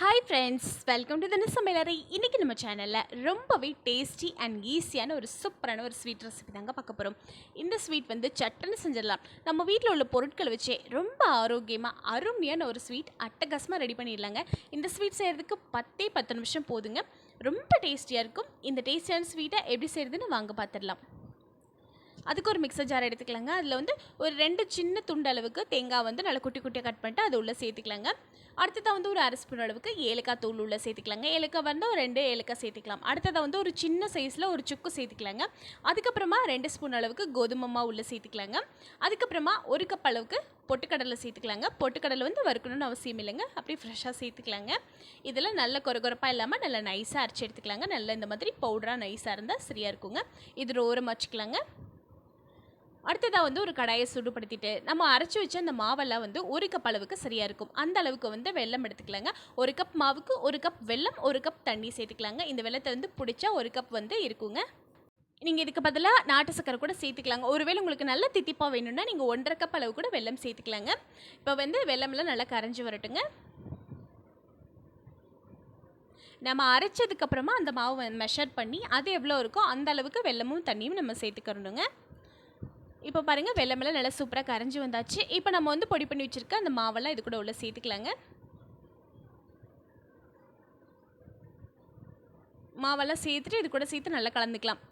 Hi friends welcome to தன சமையலறை இன்றைக்கி நம்ம சேனலில் ரொம்பவே டேஸ்டி அண்ட் ஈஸியான ஒரு சூப்பரான ஒரு ஸ்வீட் ரெசிபி தாங்க பார்க்க போகிறோம் இந்த ஸ்வீட் வந்து சட்டுன்னு செஞ்சிடலாம். நம்ம வீட்டில் உள்ள பொருட்களை வச்சே ரொம்ப ஆரோக்கியமாக அருமையான ஒரு ஸ்வீட் அட்டகாசமாக ரெடி பண்ணிடலாங்க. இந்த ஸ்வீட் செய்கிறதுக்கு பத்தே பத்து நிமிஷம் போதுங்க. ரொம்ப டேஸ்டியாக இருக்கும். இந்த டேஸ்டியான ஸ்வீட்டை எப்படி செய்கிறதுன்னு வாங்க பார்த்துடலாம். அதுக்கு ஒரு மிக்சர் ஜார் எடுத்துக்கலாங்க. அதில் வந்து ஒரு ரெண்டு சின்ன துண்டு அளவுக்கு தேங்காய் வந்து நல்லா குட்டி குட்டியாக கட் பண்ணிட்டு அது உள்ளே சேர்த்துக்கலாங்க. அடுத்ததாக வந்து ஒரு அரை ஸ்பூன் அளவுக்கு ஏலக்காய் தூள் உள்ளே சேர்த்துக்கலாங்க. ஏலக்காய் வந்து ஒரு ரெண்டு ஏலக்காய் சேர்த்துக்கலாம். அடுத்ததாக வந்து ஒரு சின்ன சைஸில் ஒரு சுக்கு சேர்த்துக்கலாங்க. அதுக்கப்புறமா ரெண்டு ஸ்பூன் அளவுக்கு கோதுமை மாவு உள்ளே சேர்த்துக்கலாங்க. அதுக்கப்புறமா ஒரு கப் அளவுக்கு பொட்டுக்கடலை சேர்த்துக்கலாங்க. பொட்டுக்கடலை வந்து வறுக்கணும்னு அவசியம் இல்லைங்க. அப்படியே ஃப்ரெஷ்ஷாக சேர்த்துக்கலாங்க. இதில் நல்ல குறகுறப்பாக இல்லாமல் நல்லா நைஸாக அரைச்சி எடுத்துக்கலாங்க. நல்லா இந்த மாதிரி பவுடராக நைஸாக இருந்தால் சரியாக இருக்குங்க. இது ஓரம் வச்சுக்கலாங்க. அடுத்ததாக வந்து ஒரு கடாயை சுடுபடுத்திட்டு நம்ம அரைச்சி வச்ச அந்த மாவெல்லாம் வந்து ஒரு கப் அளவுக்கு சரியாக இருக்கும். அந்த அளவுக்கு வந்து வெல்லம் எடுத்துக்கலாங்க. ஒரு கப் மாவுக்கு ஒரு கப் வெல்லம் ஒரு கப் தண்ணி சேர்த்துக்கலாங்க. இந்த வெள்ளத்தை வந்து பிடிச்சா ஒரு கப் வந்து இருக்குங்க. நீங்கள் இதுக்கு பதிலாக நாட்டு சக்கரை கூட சேர்த்துக்கலாங்க. ஒருவேளை உங்களுக்கு நல்ல தித்திப்பாக வேணும்னா நீங்கள் ஒன்றரை கப் அளவு கூட வெல்லம் சேர்த்துக்கலாங்க. இப்போ வந்து வெள்ளம்லாம் நல்லா கரைஞ்சி வரட்டுங்க. நம்ம அரைச்சதுக்கப்புறமா அந்த மாவை மெஷர் பண்ணி அது எவ்வளோ இருக்கோ அந்த அளவுக்கு வெல்லமும் தண்ணியும் நம்ம சேர்த்துக்கணுங்க இப்போ பாருங்கள் வெள்ளமெல்லாம் நல்லா சூப்பராக கரைஞ்சி வந்தாச்சு. இப்போ நம்ம வந்து பொடி பண்ணி வச்சுருக்க அந்த மாவெல்லாம் இது கூட உள்ளே சேர்த்துக்கலாங்க. மாவெல்லாம் சேர்த்துட்டு இது கூட சேர்த்து நல்லா கலந்துக்கலாம்.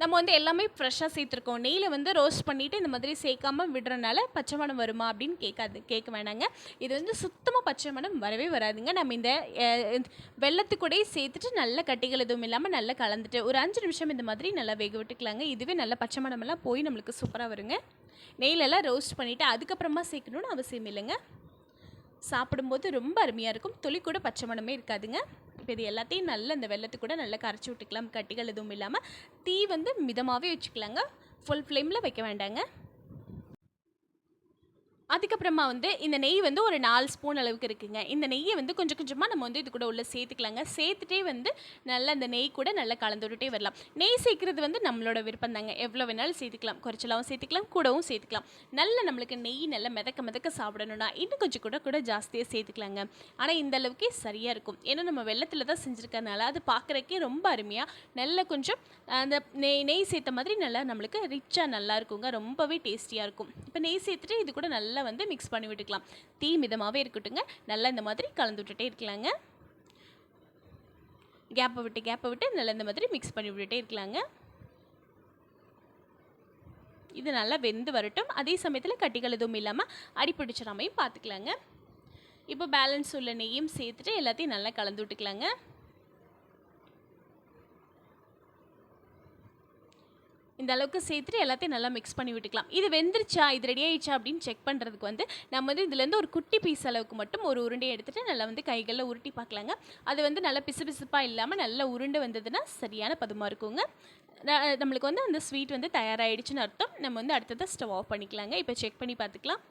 நம்ம வந்து எல்லாமே ஃப்ரெஷ்ஷாக சேர்த்துருக்கோம். நெய்யில் வந்து ரோஸ்ட் பண்ணிவிட்டு இந்த மாதிரி சேர்க்காம விடுறனால பச்சை மணம் வருமா அப்படின்னு கேட்காது கேட்க வேணாங்க. இது வந்து சுத்தமாக பச்சை மணம் வரவே வராதுங்க. நம்ம இந்த வெள்ளத்துக்கூடயே சேர்த்துட்டு நல்ல கட்டிகள் எதுவும் இல்லாமல் நல்லா கலந்துட்டு ஒரு அஞ்சு நிமிஷம் இந்த மாதிரி நல்லா வேக விட்டுக்கலாங்க. இதுவே நல்ல பச்சை மணமெல்லாம் போய் நம்மளுக்கு சூப்பராக வருங்க. நெய்லெல்லாம் ரோஸ்ட் பண்ணிவிட்டு அதுக்கப்புறமா சேர்க்கணுன்னு அவசியம் இல்லைங்க. சாப்பிடும்போது ரொம்ப அருமையாக இருக்கும். துளி கூட பச்சை மணமே இருக்காதுங்க. இப்போ இது எல்லாத்தையும் நல்லா இந்த வெள்ளத்து கூட நல்லா கரைச்சி விட்டுக்கலாம். கட்டிகள் எதுவும் இல்லாமல் தீ வந்து மிதமாகவே வச்சுக்கலாங்க. ஃபுல் ஃப்ளேமில் வைக்க வேண்டாங்க. அதுக்கப்புறமா வந்து இந்த நெய் வந்து ஒரு நாலு ஸ்பூன் அளவுக்கு இருக்குங்க. இந்த நெய்யை வந்து கொஞ்சம் கொஞ்சமாக நம்ம வந்து இது கூட உள்ளே சேர்த்துக்கலாங்க. சேர்த்துட்டே வந்து நல்லா அந்த நெய் கூட நல்லா கலந்து விட்டுட்டே வரலாம். நெய் சேர்க்குறது வந்து நம்மளோட விருப்பம் தாங்க எவ்வளோ வேணாலும் சேர்த்துக்கலாம். குறைச்சலாகவும் சேர்த்துக்கலாம். கூடவும் சேர்த்துக்கலாம். நல்ல நம்மளுக்கு நெய் நல்லா மிதக்க மிதக்க சாப்பிடணும்னா இன்னும் கொஞ்சம் கூட கூட ஜாஸ்தியாக சேர்த்துக்கலாங்க. ஆனால் இந்த அளவுக்கே சரியாக இருக்கும். ஏன்னா நம்ம வெள்ளத்தில் தான் செஞ்சுருக்கறனால அது பார்க்குறக்கே ரொம்ப அருமையாக நல்லா கொஞ்சம் அந்த நெய் நெய் சேர்த்த மாதிரி நல்லா நம்மளுக்கு ரிச்சாக நல்லா இருக்குங்க. ரொம்பவே டேஸ்டியாக இருக்கும். இப்போ நெய் சேர்த்துட்டு இது கூட நல்லா வந்து மிக்ஸ் பண்ணி விட்டுக்கலாம். தீ மிதமாகவே இருக்கட்டுங்க நல்லா இந்த மாதிரி கலந்து விட்டுட்டே இருக்கலாங்க. கேப்பை விட்டு கேப்பை விட்டு நல்லா இந்த மாதிரி மிக்ஸ் பண்ணி விட்டுட்டே இருக்கலாங்க. இது நல்லா வெந்து வரட்டும். அதே சமயத்தில் கட்டிகள் எதுவும் இல்லாமல் அடிப்பிடிச்சிடாமையும் பார்த்துக்கலாங்க இப்போ பேலன்ஸ் உள்ள நெய்யும் சேர்த்துட்டு எல்லாத்தையும் நல்லா கலந்து விட்டுக்கலாங்க. இந்த அளவுக்கு சேர்த்துட்டு எல்லாத்தையும் நல்லா மிக்ஸ் பண்ணி விட்டுக்கலாம். இது வெந்துருச்சா? இது ரெடி ஆயிடுச்சா? அப்படின்னு செக் பண்ணுறதுக்கு வந்து நம்ம வந்து இதுலேருந்து ஒரு குட்டி பீஸ் அளவுக்கு மட்டும் ஒரு உருண்டையை எடுத்துகிட்டு நல்லா வந்து கைகளில் உருட்டி பார்க்கலாங்க. அது வந்து நல்லா பிசு பிசுப்பாக இல்லாமல் நல்லா உருண்டை வந்ததுன்னா சரியான பதமாக இருக்குங்க. நம்மளுக்கு வந்து அந்த ஸ்வீட் வந்து தயாராகிடுச்சுன்னு அர்த்தம். நம்ம வந்து அடுத்ததை ஸ்டவ் ஆஃப் பண்ணிக்கலாங்க. இப்போ செக் பண்ணி பார்த்துக்கலாம்.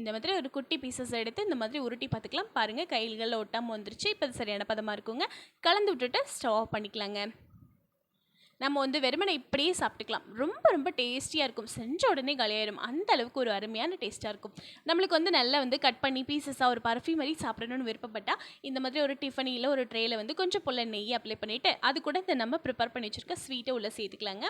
இந்த மாதிரி ஒரு குட்டி பீசஸ் எடுத்து இந்த மாதிரி உருட்டி பார்த்துக்கலாம். பாருங்கள் கைகளில் ஒட்டாமல் வந்துருச்சு. இப்போ அது சரியான பதமாக இருக்குங்க. கலந்து விட்டுட்டு ஸ்டவ் ஆஃப் பண்ணிக்கலாங்க. நம்ம வந்து வெறுமனை இப்படியே சாப்பிட்டுக்கலாம். ரொம்ப ரொம்ப டேஸ்டியாக இருக்கும். செஞ்ச உடனே காலியாயிரும். அந்த அளவுக்கு ஒரு அருமையான டேஸ்ட்டாக இருக்கும். நம்மளுக்கு வந்து நல்லா வந்து கட் பண்ணி பீசஸாக ஒரு பர்ஃப்யூம் மாதிரி சாப்பிடணும்னு விருப்பப்பட்டால் இந்த மாதிரி ஒரு டிஃபனியில் ஒரு ட்ரேயில் வந்து கொஞ்சம் போல் நெய் அப்ளை பண்ணிவிட்டு அது கூட இந்த நம்ம ப்ரிப்பேர் பண்ணி வச்சுருக்க ஸ்வீட்டை உள்ளே சேர்த்துக்கலாங்க.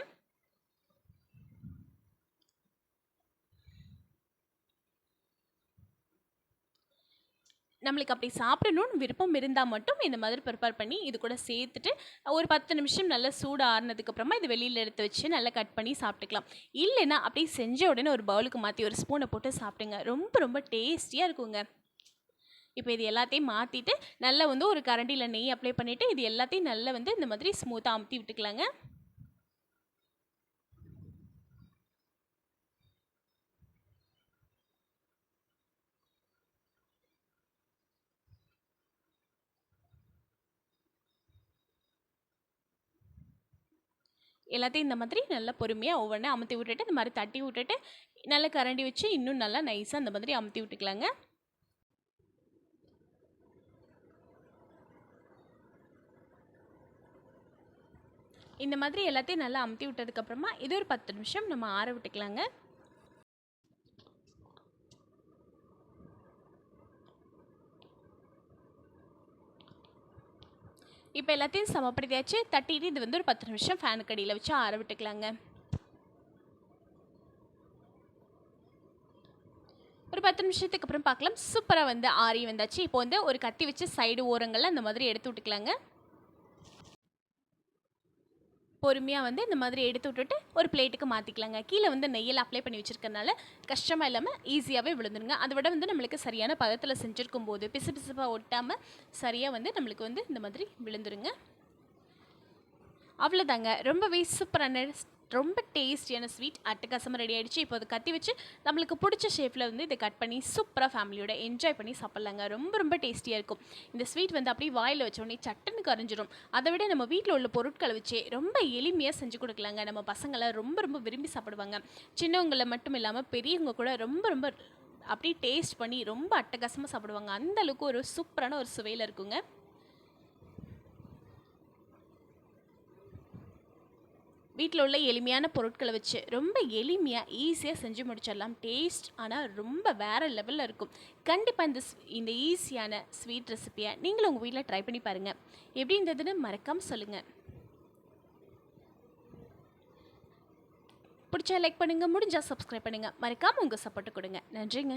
நம்மளுக்கு அப்படி சாப்பிடணும்னு விருப்பம் இருந்தால் மட்டும் இந்த மாதிரி ப்ரிப்பேர் பண்ணி இது கூட சேர்த்துட்டு ஒரு பத்து நிமிஷம் நல்லா சூடு ஆறுனதுக்கப்புறமா இது வெளியில் எடுத்து வச்சு நல்லா கட் பண்ணி சாப்பிட்டுக்கலாம். இல்லைன்னா அப்படியே செஞ்ச உடனே ஒரு பவுலுக்கு மாற்றி ஒரு ஸ்பூனை போட்டு சாப்பிடுங்க. ரொம்ப ரொம்ப டேஸ்டியாக இருக்குங்க. இப்போ இது எல்லாத்தையும் மாற்றிட்டு நல்லா வந்து ஒரு கரண்டியில் நெய் அப்ளை பண்ணிவிட்டு இது எல்லாத்தையும் நல்லா வந்து இந்த மாதிரி ஸ்மூத்தாக அமுத்தி விட்டுக்கலாங்க. எல்லாத்தையும் இந்த மாதிரி நல்லா பொறுமையாக ஒவ்வொன்றா அமுத்தி விட்டுட்டு இந்த மாதிரி தட்டி விட்டுட்டு நல்லா கரண்டி வச்சு இன்னும் நல்லா நைஸாக இந்த மாதிரி அமுத்தி விட்டுக்கலாங்க. இந்த மாதிரி எல்லாத்தையும் நல்லா அமுத்தி விட்டதுக்கப்புறமா இது ஒரு பத்து நிமிஷம் நம்ம ஆற விட்டுக்கலாங்க. இப்போ எல்லாத்தையும் சமப்படுத்தியாச்சு. தட்டிட்டு இது வந்து ஒரு பத்து நிமிஷம் ஃபேனுக்கு அடியில் வச்சு ஆற விட்டுக்கலாங்க. ஒரு பத்து நிமிஷத்துக்கு அப்புறம் பார்க்கலாம். சூப்பராக வந்து ஆறி வந்தாச்சு. இப்போ வந்து ஒரு கத்தி வச்சு சைடு ஓரங்களில் அந்த மாதிரி எடுத்து விட்டுக்கலாங்க. பொறுமையாக வந்து இந்த மாதிரி எடுத்து விட்டுட்டு ஒரு பிளேட்டுக்கு மாற்றிக்கலாங்க கீழே வந்து நெய்யில் அப்ளை பண்ணி வச்சுருக்கனால கஷ்டமாக இல்லாமல் ஈஸியாகவே விழுந்துருங்க. அதை விட வந்து நம்மளுக்கு சரியான பதத்தில் செஞ்சுருக்கும் போது பிசு பிசுப்பாக ஒட்டாமல் சரியாக வந்து நம்மளுக்கு வந்து இந்த மாதிரி விழுந்துருங்க. அவ்வளோதாங்க ரொம்பவே சூப்பரான ரொம்ப டேஸ்டியான ஸ்வீட் அட்டகாசமாக ரெடி ஆகிடுச்சு இப்போ அது கத்தி வச்சு நம்மளுக்கு பிடிச்ச ஷேப்பில் வந்து இதை கட் பண்ணி சூப்பராக ஃபேமிலியோட என்ஜாய் பண்ணி சாப்பிட்லாங்க. ரொம்ப ரொம்ப டேஸ்டியாக இருக்கும். இந்த ஸ்வீட் வந்து அப்படியே வாயில் வச்சோடனே சட்டுன்னு கரைஞ்சிரும். அதை விட நம்ம வீட்டில் உள்ள பொருட்களை வச்சு ரொம்ப எளிமையாக செஞ்சு கொடுக்கலாங்க. நம்ம பசங்களை ரொம்ப ரொம்ப விரும்பி சாப்பிடுவாங்க. சின்னவங்களை மட்டும் இல்லாமல் பெரியவங்க கூட ரொம்ப ரொம்ப அப்படியே டேஸ்ட் பண்ணி ரொம்ப அட்டகாசமாக சாப்பிடுவாங்க. அந்த அளவுக்கு ஒரு சூப்பரான ஒரு சுவையில் இருக்குங்க. வீட்டில் உள்ள எளிமையான பொருட்களை வச்சு ரொம்ப எளிமையாக ஈஸியாக செஞ்சு முடிச்சிடலாம். டேஸ்ட் ஆனால் ரொம்ப வேறு லெவலில் இருக்கும். கண்டிப்பாக இந்த இந்த ஈஸியான ஸ்வீட் ரெசிபியை நீங்களும் உங்கள் வீட்டில் ட்ரை பண்ணி பாருங்கள் எப்படி இருந்ததுன்னு மறக்காமல் சொல்லுங்கள் பிடிச்சா லைக் பண்ணுங்கள் முடிஞ்சால் சப்ஸ்கிரைப் பண்ணுங்கள் மறக்காமல் உங்கள் சப்போர்ட்டு கொடுங்க. நன்றிங்க.